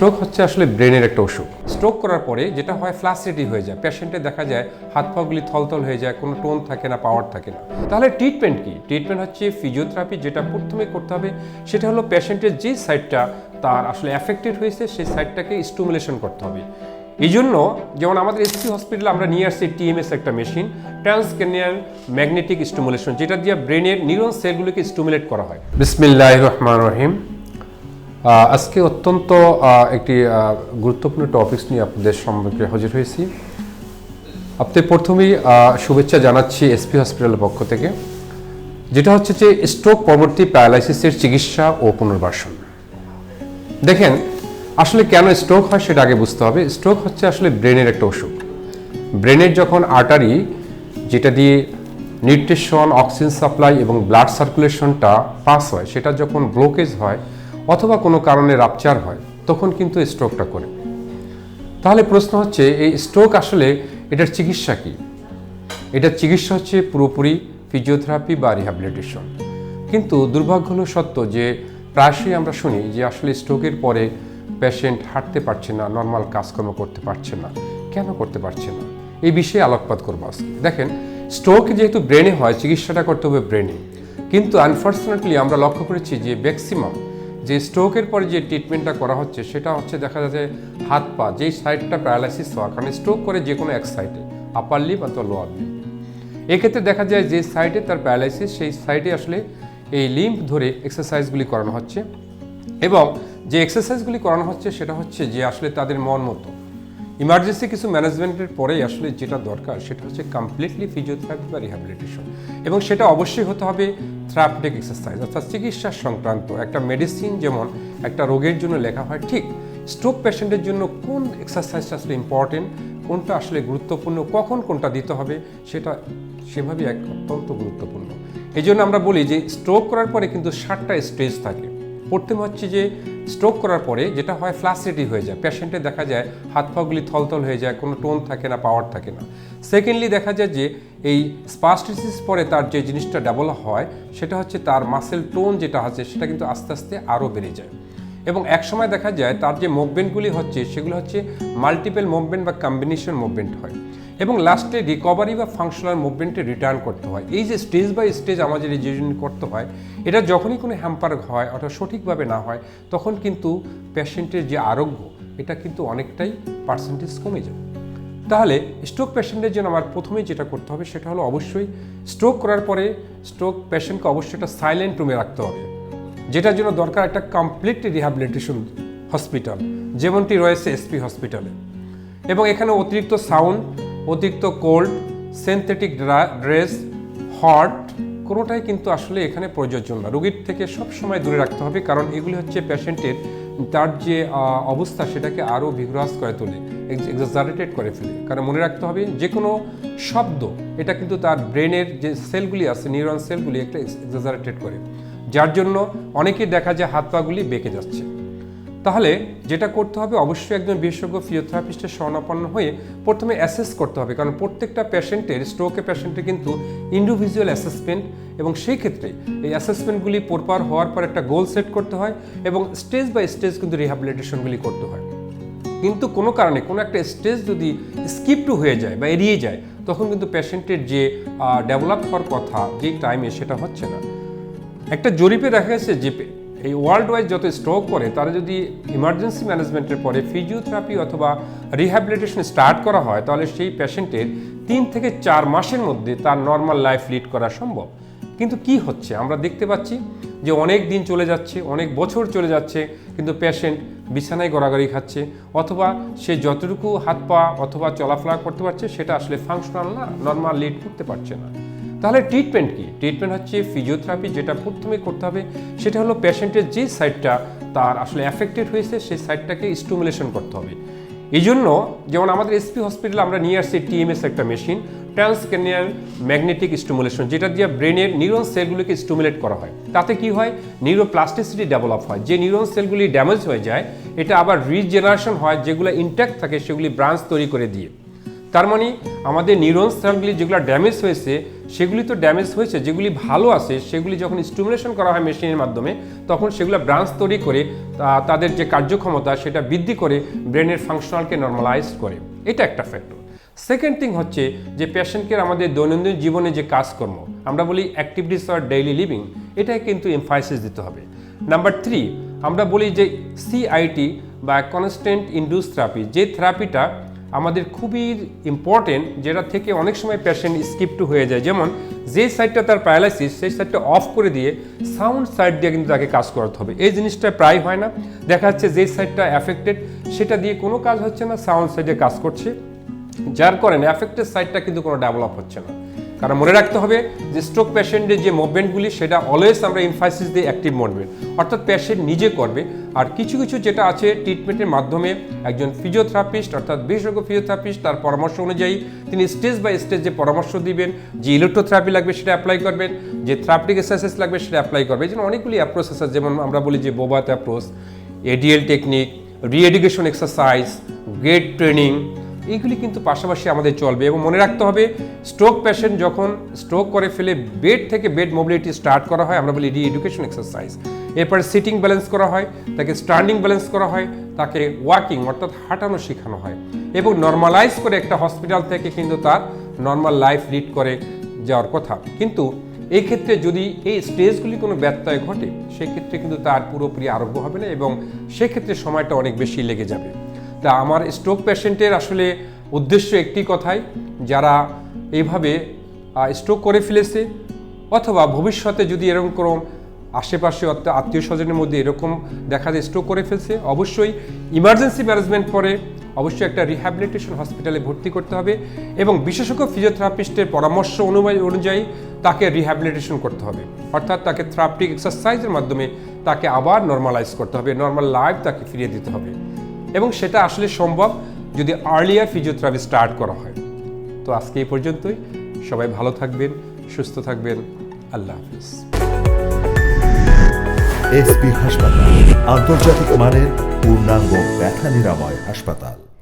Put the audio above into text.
Stroke হচ্ছে আসলে ব্রেনের একটা অসুখ। স্ট্রোক করার পরে যেটা হয় ফ্লাসিটি হয়ে যায়। পেশেন্টে দেখা যায়, হাত পাগুলি থলথল হয়ে যায়, কোনো টোন থাকে না পাওয়ার থাকে না। তাহলে ট্রিটমেন্ট কি? ট্রিটমেন্ট হচ্ছে ফিজিওথেরাপি যেটা প্রথমে করতে হবে, সেটা হলো পেশেন্টের যে সাইডটা তার আসলে অ্যাফেক্টেড হয়েছে, সেই সাইডটাকে স্টিমুলেশন করতে হবে। এই জন্য যেমন আমাদের এসসি হসপিটালে আমরা নিয়ে আসছি টিএমএস একটা মেশিন ট্রান্সক্যানিয়াল ম্যাগনেটিক স্টিমুলেশন যেটা দিয়ে ব্রেনের নিউরন সেলগুলোকে স্টিমুলেট করা হয়। বিসমিল্লাহ রহমান রহিম। আজকে অত্যন্ত একটি গুরুত্বপূর্ণ টপিকস নিয়ে আপনাদের সম্মুখে হাজির হয়েছি। আপনি প্রথমেই শুভেচ্ছা জানাচ্ছি এসপি হসপিটালের পক্ষ থেকে, যেটা হচ্ছে যে স্ট্রোক পরবর্তী প্যারালাইসিসের চিকিৎসা ও পুনর্বাসন। দেখেন, আসলে কেন স্ট্রোক হয় সেটা আগে বুঝতে হবে। স্ট্রোক হচ্ছে আসলে ব্রেনের একটা অসুখ। ব্রেনের যখন আর্টারি যেটা দিয়ে নিউট্রিশন অক্সিজেন সাপ্লাই এবং ব্লাড সার্কুলেশনটা পাস হয়, সেটা যখন ব্লকেজ হয় অথবা কোনো কারণে রাপচার হয়, তখন কিন্তু স্ট্রোকটা করে। তাহলে প্রশ্ন হচ্ছে, এই স্ট্রোক আসলে এটার চিকিৎসা কি? এটার চিকিৎসা হচ্ছে পুরোপুরি ফিজিওথেরাপি বা রিহ্যাবিলিটেশন কিন্তু দুর্ভাগ্য হলো সত্য যে, প্রায়শই আমরা শুনি যে আসলে স্ট্রোকের পরে পেশেন্ট হাঁটতে পারছে না নর্মাল কাজকর্ম করতে পারছে না। কেন করতে পারছে না? এই বিষয়ে আলোকপাত করব আজকে। দেখেন স্ট্রোক যেহেতু ব্রেনে হয়, চিকিৎসাটা করতে হবে ব্রেনে কিন্তু আনফর্চুনেটলি আমরা লক্ষ্য করেছি যে ম্যাক্সিমাম যে স্ট্রোকের পরে যে ট্রিটমেন্টটা করা হচ্ছে, সেটা হচ্ছে দেখা যাচ্ছে হাত পা, যেই সাইডটা প্যারালাইসিস হওয়া কারণ স্ট্রোক করে যে কোনো এক সাইডে আপার লিপ অথবা লোয়ার লিপ এক্ষেত্রে দেখা যায় যে সাইডে তার প্যারালাইসিস সেই সাইডে আসলে এই লিম্প ধরে এক্সারসাইজগুলি করানো হচ্ছে। এবং যে এক্সারসাইজগুলি করানো হচ্ছে, সেটা হচ্ছে যে আসলে তাদের মন মতো। ইমার্জেন্সি কিছু ম্যানেজমেন্টের পরেই আসলে যেটা দরকার, সেটা হচ্ছে কমপ্লিটলি ফিজিওথেরাপি বা রিহ্যাবিলিটেশন এবং সেটা অবশ্যই হতে হবে থেরাপিটিক এক্সারসাইজ অর্থাৎ চিকিৎসা সংক্রান্ত। একটা মেডিসিন যেমন একটা রোগের জন্য লেখা হয়, ঠিক স্ট্রোক পেশেন্টের জন্য কোন এক্সারসাইজটা আসলে ইম্পর্টেন্ট কোনটা আসলে গুরুত্বপূর্ণ, কখন কোনটা দিতে হবে, সেটা সেভাবে এক অত্যন্ত গুরুত্বপূর্ণ। এই জন্য আমরা বলি যে স্ট্রোক করার পরে কিন্তু ষাটটা স্টেজ থাকে। প্রথম হচ্ছে যে স্ট্রোক করার পরে যেটা হয় ফ্লাসিটি হয়ে যায়। পেশেন্টে দেখা যায় হাত পাগুলি থলথল হয়ে যায়, কোনো টোন থাকে না পাওয়ার থাকে না। সেকেন্ডলি দেখা যায় যে এই স্পাস্টিসিস পরে তার যে জিনিসটা ডেভেলপ হয়, সেটা হচ্ছে তার মাসেল টোন যেটা আছে, সেটা কিন্তু আস্তে আস্তে আরও বেড়ে যায়। এবং এক সময় দেখা যায় তার যে মুভমেন্টগুলি হচ্ছে, সেগুলো হচ্ছে মাল্টিপল মুভমেন্ট বা কম্বিনেশন মুভমেন্ট হয়। এবং লাস্টে রিকভারি বা ফাংশনাল মুভমেন্টে রিটার্ন করতে হয়। এই যে স্টেজ বাই স্টেজ আমাদের এই যে করতে হয়, এটা যখনই কোনো হ্যাম্পার হয় অর্থাৎ সঠিকভাবে না হয়, তখন কিন্তু পেশেন্টের যে আরোগ্য, এটা কিন্তু অনেকটাই পার্সেন্টেজ কমে যায়। তাহলে স্ট্রোক পেশেন্টের জন্য আমার প্রথমেই যেটা করতে হবে, সেটা হলো অবশ্যই স্ট্রোক করার পরে স্ট্রোক পেশেন্টকে অবশ্যই একটা সাইলেন্ট রুমে রাখতে হবে। যেটার জন্য দরকার একটা কমপ্লিট রিহ্যাবিলিটেশন হসপিটাল যেমনটি রয়েছে এসপি হসপিটালে এবং এখানে অতিরিক্ত সাউন্ড অতিরিক্ত কোল্ড সিনথেটিক ড্রেস হট কোনোটাই কিন্তু আসলে এখানে প্রযোজ্য না। রোগীর থেকে সব সময় দূরে রাখতে হবে, কারণ এগুলি হচ্ছে পেশেন্টের তার যে অবস্থা সেটাকে আরও ভিগ্রাস করে তোলে এক্সাজারেটেড করে ফেলে। কারণ মনে রাখতে হবে যে কোনো শব্দ, এটা কিন্তু তার ব্রেনের যে সেলগুলি আছে নিউরন সেলগুলি একটা এক্সাজারেটেড করে। যার জন্য অনেকেই দেখা যায় হাত পাগুলি বেঁকে যাচ্ছে। তাহলে যেটা করতে হবে, অবশ্যই একজন বিশেষজ্ঞ ফিজিওথেরাপিস্টের শরণাপন্ন হয়ে প্রথমে অ্যাসেস করতে হবে। কারণ প্রত্যেকটা পেশেন্টের স্ট্রোকে পেশেন্টের কিন্তু ইন্ডিভিজুয়াল অ্যাসেসমেন্ট এবং সেই ক্ষেত্রে এই অ্যাসেসমেন্টগুলি পরপার হওয়ার পর একটা গোল সেট করতে হয় এবং স্টেজ বাই স্টেজ কিন্তু রিহ্যাবিলিটেশনগুলি করতে হয়। কিন্তু কোনো কারণে কোনো একটা স্টেজ যদি স্কিপ টু হয়ে যায় বা এড়িয়ে যায়, তখন কিন্তু পেশেন্টের যে ডেভেলপ হওয়ার কথা, যে টাইমে সেটা হচ্ছে না। একটা জরিপে দেখা গেছে যে এই ওয়ার্ল্ড ওয়াইড যত স্ট্রোক করে, তারা যদি ইমার্জেন্সি ম্যানেজমেন্টের পরে ফিজিওথেরাপি অথবা রিহ্যাবিলিটেশন স্টার্ট করা হয়, তাহলে সেই পেশেন্টের তিন থেকে চার মাসের মধ্যে তার নর্মাল লাইফ লিড করা সম্ভব। কিন্তু কি হচ্ছে? আমরা দেখতে পাচ্ছি যে অনেক দিন চলে যাচ্ছে, অনেক বছর চলে যাচ্ছে, কিন্তু পেশেন্ট বিছানায় গড়াগড়ি খাচ্ছে, অথবা সে যতটুকু হাত পা অথবা চলাফেরা করতে পারছে, সেটা আসলে ফাংশনাল না নর্মাল লিড করতে পারছে না। তাহলে ট্রিটমেন্ট কি? ট্রিটমেন্ট হচ্ছে ফিজিওথেরাপি যেটা প্রথমে করতে হবে, সেটা হলো পেশেন্টের যে সাইডটা তার আসলে অ্যাফেক্টেড হয়েছে, সেই সাইডটাকে স্টিমুলেশন করতে হবে। এই জন্য যেমন আমাদের এসপি হসপিটালে আমরা নিয়ে আসছি টিএমএস একটা মেশিন ট্রান্সক্যানিয়াল ম্যাগনেটিক স্টিমুলেশন যেটা দিয়ে ব্রেনের নিউরন সেলগুলিকে স্টিমুলেট করা হয়। তাতে কি হয়? নিউরোপ্লাস্টিসিটি ডেভেলপ হয়। যে নিউরন সেলগুলি ড্যামেজ হয়ে যায়, এটা আবার রিজেনারেশন হয়, যেগুলো ইনট্যাক্ট থাকে, সেগুলি ব্রাঞ্চ তৈরি করে দিয়ে। তার মানে আমাদের নিউরন সেলগুলি যেগুলো ড্যামেজ হয়েছে, সেগুলি তো ড্যামেজ হয়েছে, যেগুলি ভালো আছে, সেগুলি যখন স্টিমুলেশন করা হয় মেশিনের মাধ্যমে, তখন সেগুলো ব্রাঞ্চ তৈরি করে তাদের যে কার্যক্ষমতা সেটা বৃদ্ধি করে ব্রেনের ফাংশনালকে নর্মালাইজ করে। এটা একটা ফ্যাক্টর সেকেন্ড থিং হচ্ছে যে পেশেন্টকে আমাদের দৈনন্দিন জীবনে যে কাজকর্ম, আমরা বলি অ্যাক্টিভিটিস আর ডেইলি লিভিং এটাই কিন্তু এমফাইসিস দিতে হবে। নাম্বার থ্রি আমরা বলি যে সিআইটি বা কনস্ট্যান্ট ইন্ডুস থেরাপি যে থেরাপিটা আমাদের খুবই ইম্পর্টেন্ট যেটা থেকে অনেক সময় পেশেন্ট স্কিপ্ট হয়ে যায়। যেমন, যে সাইডটা তার প্যারালাইসিস সেই সাইডটা অফ করে দিয়ে সাউন্ড সাইড দিয়ে কিন্তু তাকে কাজ করাতে হবে। এই জিনিসটা প্রায় হয় না। দেখা যাচ্ছে যে সাইডটা অ্যাফেক্টেড সেটা দিয়ে কোনো কাজ হচ্ছে না সাউন্ড সাইডে কাজ করছে। যার কারণে অ্যাফেক্টেড সাইডটা কিন্তু কোনো ডেভেলপ হচ্ছে না। কারণ মনে রাখতে হবে যে স্ট্রোক পেশেন্টের যে মুভমেন্টগুলি সেটা অলওয়েজ আমরা ইনফাইসিস দিয়ে অ্যাক্টিভ মুভমেন্ট অর্থাৎ পেশেন্ট নিজে করবে। আর কিছু কিছু যেটা আছে ট্রিটমেন্টের মাধ্যমে, একজন ফিজিওথেরাপিস্ট অর্থাৎ বিশেষজ্ঞ ফিজিওথেরাপিস্ট তার পরামর্শ অনুযায়ী তিনি স্টেজ বাই স্টেজ যে পরামর্শ দিবেন, যে ইলেকট্রোথেরাপি লাগবে সেটা অ্যাপ্লাই করবেন, যে থেরাপিটিক এক্সারসাইজ লাগবে সেটা অ্যাপ্লাই করবে এই জন্য অনেকগুলি অ্যাপ্রোচ আছে। যেমন আমরা বলি যে Bobath approach ADL technique reeducation exercise grade training এইগুলি কিন্তু পাশাপাশি আমাদের চলবে এবং মনে রাখতে হবে স্ট্রোক পেশেন্ট যখন স্ট্রোক করে ফেলে বেড থেকে বেড মোবিলিটি স্টার্ট করা হয়, আমরা বলি রি এডুকেশন এক্সারসাইজ এরপরে সিটিং ব্যালেন্স করা হয়, তাকে স্ট্যান্ডিং ব্যালেন্স করা হয়, তাকে ওয়াকিং অর্থাৎ হাঁটানো শেখানো হয় এবং নর্মালাইজ করে একটা হসপিটাল থেকে কিন্তু তার নর্মাল লাইফ লিড করে যাওয়ার কথা। কিন্তু এই ক্ষেত্রে যদি এই স্টেজগুলি কোনো ব্যত্যয় ঘটে, সেক্ষেত্রে কিন্তু তার পুরোপুরি আরোগ্য হবে না এবং সেক্ষেত্রে সময়টা অনেক বেশি লেগে যাবে। তা আমার স্ট্রোক পেশেন্টের আসলে উদ্দেশ্য একটি কথাই, যারা এইভাবে স্ট্রোক করে ফেলেছে, অথবা ভবিষ্যতে যদি এরকম কোনো আশেপাশে আত্মীয় স্বজনের মধ্যে এরকম দেখা যায় স্ট্রোক করে ফেলছে, অবশ্যই ইমার্জেন্সি ম্যানেজমেন্ট পরে অবশ্যই একটা রিহ্যাবিলিটেশন হসপিটালে ভর্তি করতে হবে এবং বিশেষজ্ঞ ফিজিওথেরাপিস্টের পরামর্শ অনুযায়ী অনুযায়ী তাকে রিহ্যাবিলিটেশন করতে হবে। অর্থাৎ তাকে থেরাপিটিক এক্সারসাইজের মাধ্যমে তাকে আবার নর্মালাইজ করতে হবে নর্মাল লাইফ তাকে ফিরিয়ে দিতে হবে। এবং সেটা আসলে সম্ভব যদি আর্লিয়ার ফিজিওথেরাপি স্টার্ট করা হয়। তো আজকে এই পর্যন্তই। সবাই ভালো থাকবেন, সুস্থ থাকবেন। আল্লাহ হাফিজ। এসপি হাসপাতাল, আন্তর্জাতিক মানের পূর্ণাঙ্গ ব্যথা নিরাময় হাসপাতাল।